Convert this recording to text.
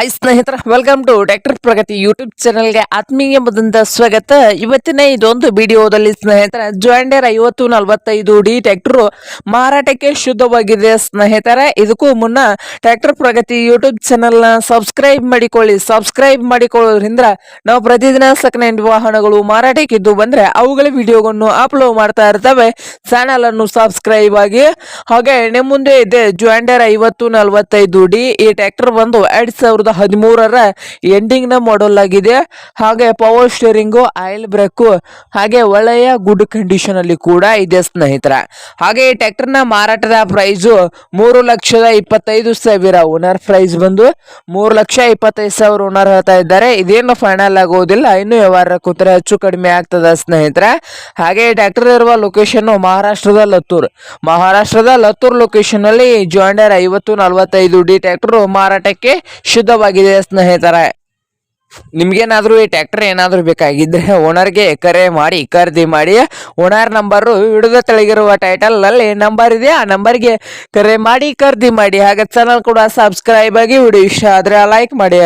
High ಸ್ನೇಹಿತರ. Welcome to doctor Pragati YouTube ಚಾನೆಲ್ಗೆ ಆತ್ಮೀಯದಿಂದ ಸ್ವಾಗತ. ಇವತ್ತಿನ ಇದೊಂದು ವಿಡಿಯೋದಲ್ಲಿ ಸ್ನೇಹಿತರ ಜಾಂಡರ್ ಐವತ್ತು ನಲವತ್ತೈದು ಡಿ ಟ್ರ್ಯಾಕ್ಟರ್ ಮಾರಾಟಕ್ಕೆ ಶುದ್ಧವಾಗಿದೆ ಸ್ನೇಹಿತರೆ. ಇದಕ್ಕೂ ಮುನ್ನ ಟ್ರ್ಯಾಕ್ಟರ್ ಪ್ರಗತಿ ಯೂಟ್ಯೂಬ್ ಚಾನೆಲ್ನ ಸಬ್ಸ್ಕ್ರೈಬ್ ಮಾಡಿಕೊಳ್ಳಿ. ಸಬ್ಸ್ಕ್ರೈಬ್ ಮಾಡಿಕೊಳ್ಳೋದ್ರಿಂದ ನಾವು ಪ್ರತಿದಿನ ಸೆಕೆಂಡ್ ವಾಹನಗಳು ಮಾರಾಟಕ್ಕಿದ್ದು ಬಂದ್ರೆ ಅವುಗಳ ವಿಡಿಯೋಗಳನ್ನು ಅಪ್ಲೋಡ್ ಮಾಡ್ತಾ ಇರ್ತವೆ. ಚಾನಲ್ ಅನ್ನು ಸಬ್ಸ್ಕ್ರೈಬ್ ಆಗಿ. ಹಾಗೆ, ನಿಮ್ಮ ಮುಂದೆ ಇದೆ ಜಾಂಡರ್ ಐವತ್ತು ನಲವತ್ತೈದು ಡಿ ಈ ಟ್ಯಾಕ್ಟರ್ ಬಂದು ಎರಡ್ ಸಾವಿರದ ಹದಿಮೂರರ ಎಂಡಿಂಗ್ನ ಮಾಡಲ್ ಆಗಿದೆ. ಹಾಗೆ ಪವರ್ ಸ್ಟೇರಿಂಗು ಆಯಿಲ್ ಬ್ರೇಕು ಹಾಗೆ ಒಳ್ಳೆಯ ಗುಡ್ ಕಂಡೀಷನ್ ಅಲ್ಲಿ ಕೂಡ ಇದೆ ಸ್ನೇಹಿತರ. ಹಾಗೆ ಈ ಟ್ರ್ಯಾಕ್ಟರ್ನ ಮಾರಾಟದ ಪ್ರೈಸು ಮೂರು ಲಕ್ಷದ ಇಪ್ಪತ್ತೈದು ಸಾವಿರ. ಓನರ್ ಪ್ರೈಸ್ ಬಂದು ಮೂರು ಲಕ್ಷ ಇಪ್ಪತ್ತೈದು ಸಾವಿರ ಓನರ್ ಹೇಳ್ತಾ ಇದ್ದಾರೆ. ಇದೇನು ಫೈನಲ್ ಆಗೋದಿಲ್ಲ. ಇನ್ನು ವ್ಯವಹಾರ ಕೂತರೆ ಹೆಚ್ಚು ಕಡಿಮೆ ಆಗ್ತದ ಸ್ನೇಹಿತರ. ಹಾಗೆ ಟ್ರ್ಯಾಕ್ಟರ್ ಇರುವ ಲೊಕೇಶನ್ ಮಹಾರಾಷ್ಟ್ರದ ಲತ್ತೂರ್. ಮಹಾರಾಷ್ಟ್ರದ ಲತ್ತೂರ್ ಲೊಕೇಶನ್ ಅಲ್ಲಿ ಜಾಂಡರ್ ಐವತ್ತು ನಲವತ್ತೈದು ಡಿ ಟ್ರ್ಯಾಕ್ಟರ್ ಮಾರಾಟಕ್ಕೆ ಶುದ್ಧವಾಗಿದೆ ಸ್ನೇಹಿತರೆ. ನಿಮ್ಗೇನಾದ್ರೂ ಈ ಟ್ಯಾಕ್ಟರ್ ಏನಾದರೂ ಬೇಕಾಗಿದ್ರೆ ಓನರ್ಗೆ ಕರೆ ಮಾಡಿ, ಖರೀದಿ ಮಾಡಿ. ಓನರ್ ನಂಬರು ಹಿಡಿದ ತೆಳಗಿರುವ ಟೈಟಲ್ನಲ್ಲಿ ನಂಬರ್ ಇದೆ. ಆ ನಂಬರ್ಗೆ ಕರೆ ಮಾಡಿ, ಖರೀದಿ ಮಾಡಿ. ಹಾಗೆ ಚಾನಲ್ ಕೂಡ ಸಬ್ಸ್ಕ್ರೈಬ್ ಆಗಿ ವಿಡಿಯೋ ಇಷ್ಟ ಆದ್ರೆ ಲೈಕ್ ಮಾಡಿ.